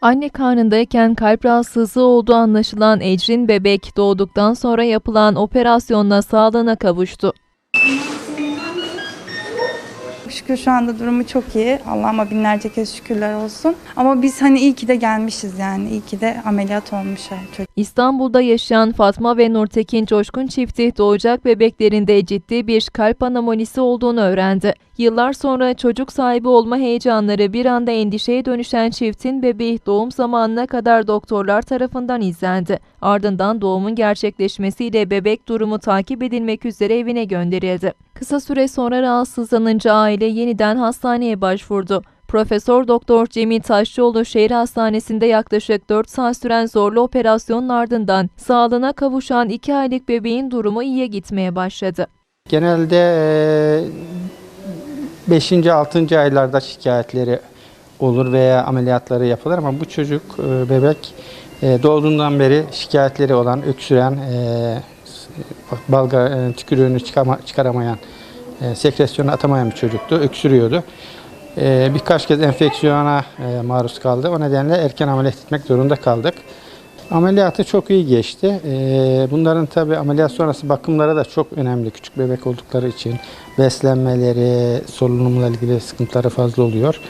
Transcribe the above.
Anne karnındayken kalp rahatsızlığı olduğu anlaşılan Ecrin bebek doğduktan sonra yapılan operasyonla sağlığına kavuştu. Şükür şu anda durumu çok iyi. Allah'ıma binlerce kez şükürler olsun. Ama biz hani iyi ki de gelmişiz yani. İyi ki de ameliyat olmuş çocuk. İstanbul'da yaşayan Fatma ve Nurtekin Coşkun çifti doğacak bebeklerinde ciddi bir kalp anomalisi olduğunu öğrendi. Yıllar sonra çocuk sahibi olma heyecanları bir anda endişeye dönüşen çiftin bebeği doğum zamanına kadar doktorlar tarafından izlendi. Ardından doğumun gerçekleşmesiyle bebek durumu takip edilmek üzere evine gönderildi. Kısa süre sonra rahatsızlanınca aile yeniden hastaneye başvurdu. Profesör Doktor Cemil Taşçıoğlu şehir hastanesinde yaklaşık 4 saat süren zorlu operasyonun ardından sağlığına kavuşan 2 aylık bebeğin durumu iyiye gitmeye başladı. Genelde 5. 6. aylarda şikayetleri olur veya ameliyatları yapılır ama bu çocuk e, bebek e, doğduğundan beri şikayetleri olan, öksüren, e, balga e, tükürüğünü çıkama, çıkaramayan, e, sekresyonu atamayan bir çocuktu. Öksürüyordu. E, birkaç kez enfeksiyona e, maruz kaldı. O nedenle erken ameliyat etmek zorunda kaldık. Ameliyatı çok iyi geçti. Ee, Bunların tabi ameliyat sonrası bakımları da çok önemli. Küçük bebek oldukları için beslenmeleri, solunumla ilgili sıkıntıları fazla oluyor.